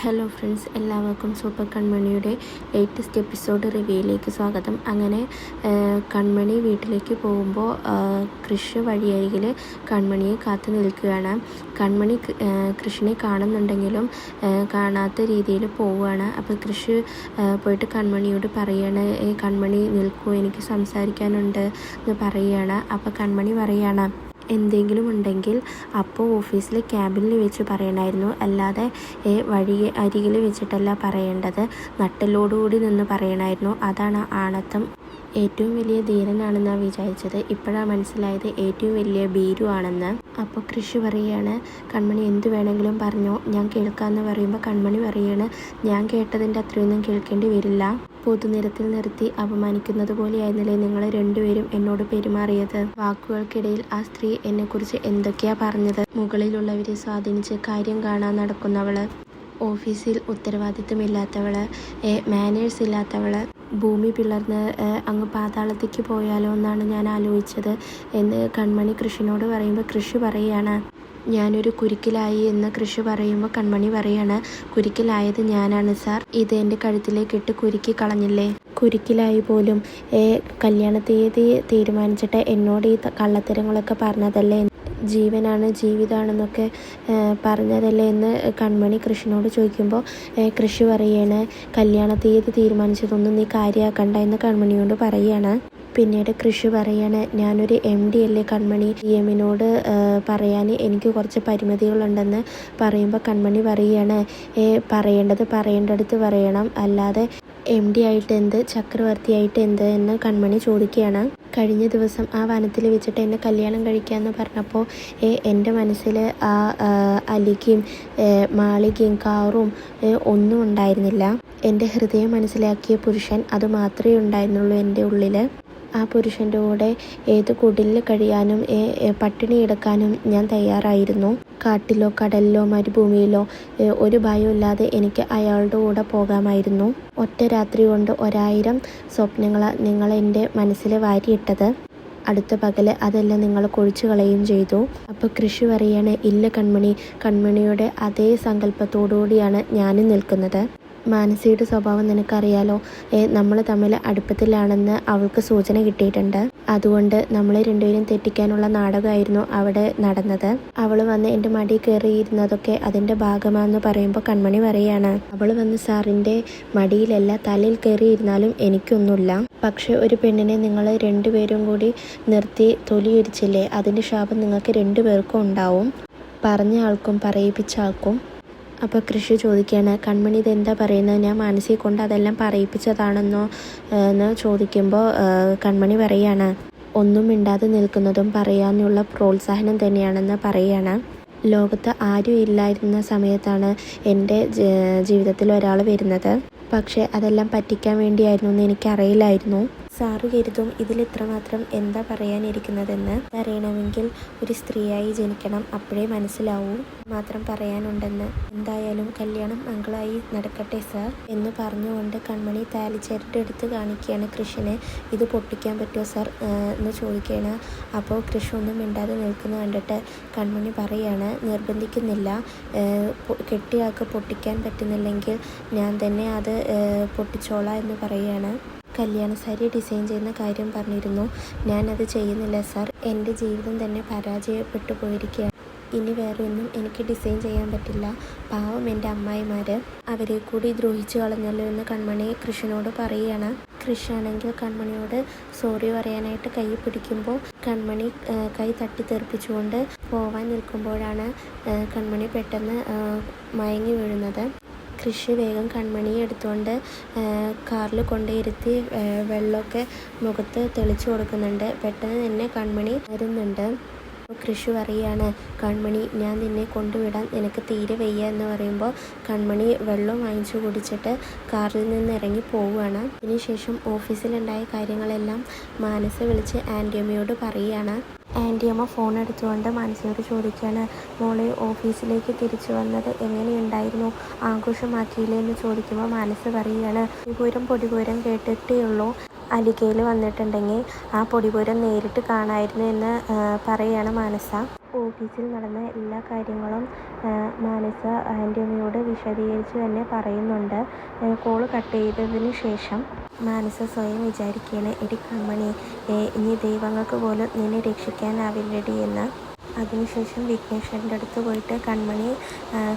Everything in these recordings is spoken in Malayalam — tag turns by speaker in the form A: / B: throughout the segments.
A: ഹലോ ഫ്രണ്ട്സ് എല്ലാവർക്കും സൂപ്പർ കൺമണിയുടെ ലേറ്റസ്റ്റ് എപ്പിസോഡ് റിവ്യൂയിലേക്ക് സ്വാഗതം. അങ്ങനെ കൺമണി വീട്ടിലേക്ക് പോകുമ്പോൾ കൃഷ് വഴിയരികിൽ കൺമണിയെ കാത്തു നിൽക്കുകയാണ്. കൺമണി കൃഷിനെ കാണുന്നുണ്ടെങ്കിലും കാണാത്ത രീതിയിൽ പോവുകയാണ്. അപ്പോൾ കൃഷ് പോയിട്ട് കൺമണിയോട് പറയുകയാണ് കൺമണി നിൽക്കൂ എനിക്ക് സംസാരിക്കാനുണ്ട് എന്ന് പറയുകയാണ് അപ്പോൾ കൺമണി പറയുകയാണ് എന്തെങ്കിലും ഉണ്ടെങ്കിൽ അപ്പോൾ ഓഫീസിൽ ക്യാബിനിൽ വെച്ച് പറയണമായിരുന്നു അല്ലാതെ വഴി അരികിൽ വെച്ചിട്ടല്ല പറയേണ്ടത്. നട്ടലോടുകൂടി നിന്ന് പറയണമായിരുന്നു അതാണ് ആണത്തം. ഏറ്റവും വലിയ ധീരനാണെന്നാണ് വിചാരിച്ചത്. ഇപ്പോഴാണ് മനസ്സിലായത് ഏറ്റവും വലിയ ഭീരു ആണെന്ന്. അപ്പോൾ കൃഷി പറയുകയാണ് കൺമണി എന്ത് വേണമെങ്കിലും പറഞ്ഞോ. ഞാൻ കേൾക്കാമെന്ന് പറയുമ്പോൾ കൺമണി പറയുകയാണ് ഞാൻ കേട്ടതിന്റെ അത്രയൊന്നും കേൾക്കേണ്ടി വരില്ല. പൊതുനിരത്തിൽ നിർത്തി അപമാനിക്കുന്നത് പോലെയായിരുന്നില്ലേ നിങ്ങൾ രണ്ടുപേരും എന്നോട് പെരുമാറിയത്? വാക്കുകൾക്കിടയിൽ ആ സ്ത്രീ എന്നെക്കുറിച്ച് എന്തൊക്കെയാ പറഞ്ഞത്? മുകളിലുള്ളവരെ സ്വാധീനിച്ച് കാര്യം കാണാൻ നടക്കുന്നവൾ ഓഫീസിൽ ഉത്തരവാദിത്തമില്ലാത്തവൾ മാനേഴ്സ് ഇല്ലാത്തവൾ ഭൂമി പിളർന്ന് അങ്ങ് പാതാളത്തേക്ക് പോയാലോ എന്നാണ് ഞാൻ ആലോചിച്ചത് എന്ന് കൺമണി കൃഷിനോട് പറയുമ്പോൾ കൃഷി പറയുകയാണ്. ഞാനൊരു കുരുക്കിലായി എന്ന് കൃഷി പറയുമ്പോൾ കൺമണി പറയാണ് കുരുക്കിലായത് ഞാനാണ് സാർ. ഇത് എന്റെ കഴുത്തിലേക്ക് ഇട്ട് കുരുക്കി കളഞ്ഞില്ലേ? കുരുക്കിലായി പോലും കല്യാണ തീയതി തീരുമാനിച്ചിട്ട് എന്നോട് ഈ കള്ളത്തരങ്ങളൊക്കെ പറഞ്ഞതല്ലേ? ജീവനാണ് ജീവിതമാണെന്നൊക്കെ പറഞ്ഞതല്ലേ എന്ന് കൺമണി കൃഷ്ണനോട് ചോദിക്കുമ്പോൾ കൃഷി പറയാണ് കല്യാണ തീയതി തീരുമാനിച്ചതൊന്നും നീ കാര്യമാക്കണ്ട എന്ന് കൺമണിയോട് പറയുകയാണ് പിന്നീട് കൃഷി പറയാണ്. ഞാനൊരു എം ഡി അല്ലേ കൺമണി ഡി എമ്മിനോട് പറയാൻ എനിക്ക് കുറച്ച് പരിമിതികളുണ്ടെന്ന് പറയുമ്പോൾ കൺമണി പറയുകയാണ് പറയേണ്ടത് പറയേണ്ടടുത്ത് പറയണം. അല്ലാതെ എം ഡി ആയിട്ട് എന്ത് ചക്രവർത്തി ആയിട്ട് എന്ത് എന്ന് കൺമണി ചോദിക്കുകയാണ്. കഴിഞ്ഞ ദിവസം ആ വനത്തിൽ വെച്ചിട്ട് എന്നെ കല്യാണം കഴിക്കാമെന്ന് പറഞ്ഞപ്പോൾ എന്റെ മനസ്സിൽ ആ അലിക്കും മാളികയും കാറും ഒന്നും ഉണ്ടായിരുന്നില്ല. എന്റെ ഹൃദയം മനസ്സിലാക്കിയ പുരുഷൻ അത് മാത്രമേ ഉണ്ടായിരുന്നുള്ളൂ എന്റെ ഉള്ളിൽ ആ പുരുഷന്റെ കൂടെ ഏത് കുടിലിൽ കഴിയാനും പട്ടിണി കിടക്കാനും ഞാൻ തയ്യാറായിരുന്നു. കാട്ടിലോ കടലിലോ മരുഭൂമിയിലോ ഒരു ഭയമില്ലാതെ എനിക്ക് അയാളുടെ കൂടെ പോകാമായിരുന്നു. ഒറ്റ രാത്രി കൊണ്ട് ഒരായിരം സ്വപ്നങ്ങൾ നിങ്ങൾ എന്റെ മനസ്സിൽ വാരിയിട്ടത്. അടുത്ത പകൽ അതെല്ലാം നിങ്ങൾ കൊഴിച്ചു കളയുകയും ചെയ്തു. അപ്പോൾ കൃഷി പറയാണ് ഇല്ല കൺമണി. കൺമണിയുടെ അതേ സങ്കല്പത്തോടുകൂടിയാണ് ഞാനും നിൽക്കുന്നത്. മാനസിയുടെ സ്വഭാവം നിനക്കറിയാലോ? നമ്മൾ തമ്മിൽ അടുപ്പത്തിലാണെന്ന് അവൾക്ക് സൂചന കിട്ടിയിട്ടുണ്ട്. അതുകൊണ്ട് നമ്മൾ രണ്ടുപേരും തെറ്റിക്കാനുള്ള നാടകമായിരുന്നു അവിടെ നടന്നത്. അവൾ വന്ന് എന്റെ മടി കയറിയിരുന്നതൊക്കെ അതിന്റെ ഭാഗമാണെന്ന് പറയുമ്പോൾ കൺമണി പറയാണ് അവൾ വന്ന് സാറിന്റെ മടിയിലല്ല തലയിൽ കയറിയിരുന്നാലും എനിക്കൊന്നുമില്ല. പക്ഷെ ഒരു പെണ്ണിനെ നിങ്ങൾ രണ്ടുപേരും കൂടി നിർത്തി തൊലിയൊരിച്ചില്ലേ? അതിന്റെ ശാപം നിങ്ങൾക്ക് രണ്ടുപേർക്കും ഉണ്ടാവും. പറഞ്ഞ ആൾക്കും പറയിപ്പിച്ച ആൾക്കും. അപ്പോൾ കൃഷി ചോദിക്കുകയാണ് കൺമണി ഇതെന്താ പറയുന്നത്? ഞാൻ മാനസിക കൊണ്ട് അതെല്ലാം പറയിപ്പിച്ചതാണെന്നോ എന്ന് ചോദിക്കുമ്പോൾ കൺമണി പറയാണ് ഒന്നും മിണ്ടാതെ നിൽക്കുന്നതും പറയാനുള്ള പ്രോത്സാഹനം തന്നെയാണെന്ന് പറയുകയാണ് ലോകത്ത് ആരും ഇല്ലായിരുന്ന സമയത്താണ് എന്റെ ജീവിതത്തിൽ ഒരാൾ വരുന്നത്. പക്ഷേ അതെല്ലാം പറ്റിക്കാൻ വേണ്ടിയായിരുന്നു എന്ന് എനിക്കറിയില്ലായിരുന്നു. സാറ് കരുതും ഇതിൽ ഇത്രമാത്രം എന്താ പറയാനിരിക്കുന്നതെന്ന് അറിയണമെങ്കിൽ ഒരു സ്ത്രീയായി ജനിക്കണം അപ്പോഴേ മനസ്സിലാവൂ. മാത്രം പറയാനുണ്ടെന്ന്. എന്തായാലും കല്യാണം മംഗളായി നടക്കട്ടെ സാർ എന്ന് പറഞ്ഞുകൊണ്ട് കൺമണി താലിച്ചരട്ടെടുത്ത് കാണിക്കുകയാണ് കൃഷിനെ ഇത് പൊട്ടിക്കാൻ പറ്റുമോ സാർ? എന്ന് ചോദിക്കുകയാണ്. അപ്പോൾ കൃഷി ഒന്നും മിണ്ടാതെ നിൽക്കുന്ന കണ്ടിട്ട് കൺമണി പറയാണ് നിർബന്ധിക്കുന്നില്ല. കെട്ടിയാൾക്ക് പൊട്ടിക്കാൻ പറ്റുന്നില്ലെങ്കിൽ ഞാൻ തന്നെ അത് പൊട്ടിച്ചോളാം എന്ന് പറയുകയാണ്. കല്യാണ സാരി ഡിസൈൻ ചെയ്യുന്ന കാര്യം പറഞ്ഞിരുന്നു. ഞാനത് ചെയ്യുന്നില്ല സാർ. എന്റെ ജീവിതം തന്നെ പരാജയപ്പെട്ടു പോയിരിക്കുകയാണ്. ഇനി വേറെ ഒന്നും എനിക്ക് ഡിസൈൻ ചെയ്യാൻ പറ്റില്ല. പാവം എന്റെ അമ്മായിമാർ അവരെ കൂടി ദ്രോഹിച്ചു കളഞ്ഞല്ലോ എന്ന് കൺമണി കൃഷ്ണനോട് പറയുകയാണ്. കൃഷ്ണാണെങ്കിൽ കൺമണിയോട് സോറി പറയാനായിട്ട് കൈ പിടിക്കുമ്പോൾ കൺമണി കൈ തട്ടി തെറിപ്പിച്ചുകൊണ്ട് പോവാൻ നിൽക്കുമ്പോഴാണ് കൺമണി പെട്ടെന്ന് മയങ്ങി വീഴുന്നത്. കൃഷി വേഗം കൺമണി എടുത്തുകൊണ്ട് കാറിൽ കൊണ്ടിരുത്തി വെള്ളമൊക്കെ മുഖത്ത് തെളിച്ചു കൊടുക്കുന്നുണ്ട്. പെട്ടെന്ന് തന്നെ കൺമണി വരുന്നുണ്ട്. കൃഷി പറയുകയാണ് കൺമണി ഞാൻ നിന്നെ കൊണ്ടുവിടാൻ നിനക്ക് തീരെ വയ്യ എന്ന് പറയുമ്പോൾ കൺമണി വെള്ളം വാങ്ങിച്ചു കുടിച്ചിട്ട് കാറിൽ നിന്ന് ഇറങ്ങി പോവുകയാണ്. അതിനുശേഷം ഓഫീസിലുണ്ടായ കാര്യങ്ങളെല്ലാം മാനസ വിളിച്ച് ആന്റിയമ്മയോട് പറയുകയാണ്. ആന്റിയമ്മ ഫോൺ എടുത്തുകൊണ്ട് മാനസിയോട് ചോദിക്കുകയാണ് മോളെ ഓഫീസിലേക്ക് തിരിച്ചു വന്നത് എങ്ങനെയുണ്ടായിരുന്നു? ആഘോഷമാക്കിയില്ലേ? എന്ന് ചോദിക്കുമ്പോൾ മാനസ് പറയുകയാണ് പൊടിപൂരം പൊടിപൂരം കേട്ടിട്ടേ ഉള്ളൂ. അലികയിൽ വന്നിട്ടുണ്ടെങ്കിൽ ആ പൊടിപൂരം നേരിട്ട് കാണായിരുന്നു എന്ന് പറയുകയാണ് മാനസ. ഓഫീസിൽ നടന്ന എല്ലാ കാര്യങ്ങളും മാനസ ആന്റണിയോട് വിശദീകരിച്ച് തന്നെ പറയുന്നുണ്ട്. കോൾ കട്ട് ചെയ്തതിന് ശേഷം മാനസ സ്വയം വിചാരിക്കുകയാണ് എടി കമ്മണി ഇനി ദൈവങ്ങൾക്ക് പോലും നിന്നെ രക്ഷിക്കാനാവില്ലടി എന്ന്. അതിനുശേഷം വിഘ്നേശ്വരന്റെ അടുത്ത് പോയിട്ട് കൺമണി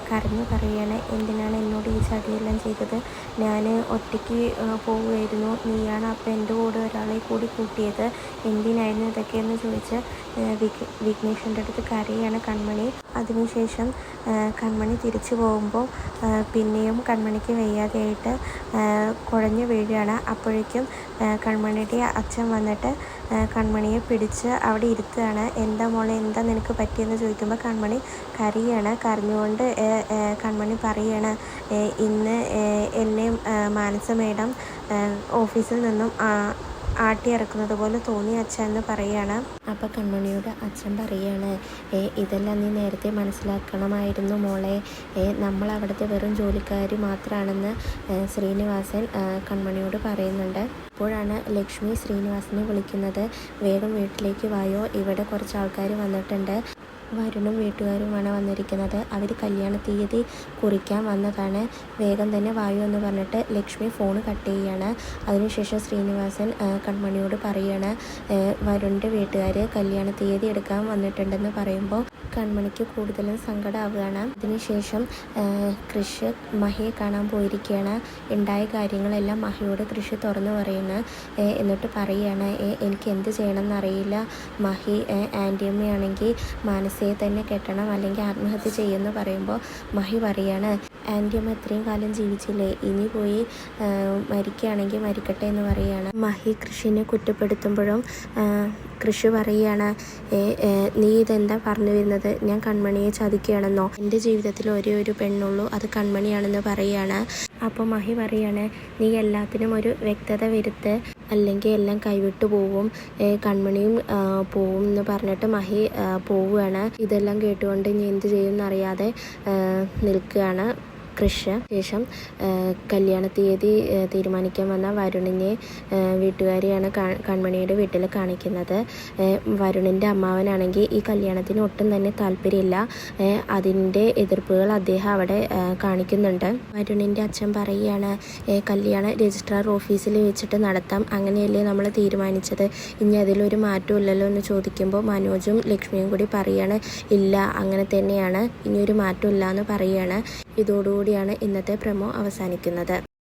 A: കരഞ്ഞു പറയുകയാണ് എന്തിനാണ് എന്നോട് ഈ ചതിയെല്ലാം ചെയ്തത്? ഞാൻ ഒറ്റയ്ക്ക് പോവുമായിരുന്നു നീയാണ് അപ്പോൾ എന്റെ കൂടെ ഒരാളെ കൂടി കൂട്ടിയത്. എന്തിനായിരുന്നു ഇതൊക്കെയെന്ന് ചോദിച്ച് വിഘ് വിഘ്നേശ്വരന്റെ അടുത്ത് കരയാണ് കൺമണി. അതിനുശേഷം കൺമണി തിരിച്ചു പോകുമ്പോൾ പിന്നെയും കൺമണിക്ക് വയ്യാതെയായിട്ട് കുഴഞ്ഞു വീഴുകയാണ്. അപ്പോഴേക്കും കൺമണിയുടെ അച്ഛൻ വന്നിട്ട് കൺമണിയെ പിടിച്ച് അവിടെ ഇരുത്തുകയാണ്. എന്താ മോളെ എന്താ നിനക്ക് പറ്റിയെന്ന് ചോദിക്കുമ്പോൾ കൺമണി കരയാണ് കരഞ്ഞുകൊണ്ട് കൺമണി പറയാണ് ഇന്ന് എന്നെ മാനസ മേഡം ഓഫീസിൽ നിന്നും ആട്ടിയിറക്കുന്നത് പോലെ തോന്നി അച്ഛൻ എന്ന് പറയുകയാണ് അപ്പോൾ കൺമണിയോട് അച്ഛൻ പറയുകയാണ് ഇതെല്ലാം നീ നേരത്തെ മനസ്സിലാക്കണമായിരുന്നു മോളെ. നമ്മൾ അവിടുത്തെ വെറും ജോലിക്കാർ മാത്രമാണെന്ന് ശ്രീനിവാസൻ കണ്മണിയോട് പറയുന്നുണ്ട്. അപ്പോഴാണ് ലക്ഷ്മി ശ്രീനിവാസനെ വിളിക്കുന്നത്. വേഗം വീട്ടിലേക്ക് വായോ. ഇവിടെ കുറച്ച് ആൾക്കാർ വന്നിട്ടുണ്ട്. വരുണും വീട്ടുകാരുമാണ് വന്നിരിക്കുന്നത്. അവർ കല്യാണ തീയതി കുറിക്കാൻ വന്നതാണ്. വേഗം തന്നെ വായു എന്ന് പറഞ്ഞിട്ട് ലക്ഷ്മി ഫോൺ കട്ട് ചെയ്യുകയാണ് അതിനുശേഷം ശ്രീനിവാസൻ കൺമണിയോട് പറയുകയാണ് വരുണിന്റെ വീട്ടുകാർ കല്യാണ തീയതി എടുക്കാൻ വന്നിട്ടുണ്ടെന്ന് പറയുമ്പോൾ കൺമണിക്ക് കൂടുതലും സങ്കടമാവുകയാണ് അതിനുശേഷം കൃഷ് മഹിയെ കാണാൻ പോയിരിക്കുകയാണ്. ഉണ്ടായ കാര്യങ്ങളെല്ലാം മഹിയോട് കൃഷി തുറന്നു പറയുന്നു. എന്നിട്ട് പറയുകയാണ് എനിക്ക് എന്ത് ചെയ്യണം എന്നറിയില്ല മഹി ആന്റിയമ്മയാണെങ്കിൽ മാനസയെ തന്നെ കെട്ടണം അല്ലെങ്കിൽ ആത്മഹത്യ ചെയ്യുമെന്ന് പറയുമ്പോൾ മഹി പറയാണ്. ആന്റിയമ്മ ഇത്രയും കാലം ജീവിച്ചില്ലേ? ഇനി പോയി മരിക്കുകയാണെങ്കിൽ മരിക്കട്ടെ എന്ന് പറയുകയാണ് മഹി കൃഷിനെ കുറ്റപ്പെടുത്തുമ്പോഴും കൃഷി പറയുകയാണ് നീ ഇതെന്താ പറഞ്ഞു വരുന്നത്? ഞാൻ കൺമണിയെ ചതിക്കുകയാണെന്നോ? എന്റെ ജീവിതത്തിൽ ഒരേ ഒരു പെണ്ണുള്ളൂ അത് കൺമണിയാണെന്ന് പറയുകയാണ്. അപ്പോൾ മഹി പറയാണ് നീ എല്ലാത്തിനും ഒരു വ്യക്തത വരുത്ത് അല്ലെങ്കിൽ എല്ലാം കൈവിട്ടു പോവും കൺമണിയും പോവും എന്ന് പറഞ്ഞിട്ട് മഹി പോവുകയാണ്. ഇതെല്ലാം കേട്ടുകൊണ്ട് ഇനി എന്ത് ചെയ്യും എന്നറിയാതെ നിൽക്കുകയാണ്. കൃഷ് ശേഷം കല്യാണ തീയതി തീരുമാനിക്കാൻ വന്ന വരുണിനെ വീട്ടുകാരിയാണ് കൺമണിയുടെ വീട്ടിൽ കാണിക്കുന്നത്. വരുണിന്റെ അമ്മാവനാണെങ്കിൽ ഈ കല്യാണത്തിന് ഒട്ടും തന്നെ താല്പര്യമില്ല. അതിന്റെ എതിർപ്പുകൾ അദ്ദേഹം അവിടെ കാണിക്കുന്നുണ്ട്. വരുണിന്റെ അച്ഛൻ പറയുകയാണ് കല്യാണ രജിസ്ട്രാർ ഓഫീസിൽ വെച്ചിട്ട് നടത്താം. അങ്ങനെയല്ലേ നമ്മൾ തീരുമാനിച്ചത്? ഇനി അതിലൊരു മാറ്റമില്ലല്ലോ എന്ന് ചോദിക്കുമ്പോൾ മനോജും ലക്ഷ്മിയും കൂടി പറയാണ് ഇല്ല അങ്ങനെ തന്നെയാണ്. ഇനി ഒരു മാറ്റവും ഇല്ല എന്ന് പറയുകയാണ് ഇതോടുകൂടിയാണ് ഇന്നത്തെ പ്രമോ അവസാനിക്കുന്നത്.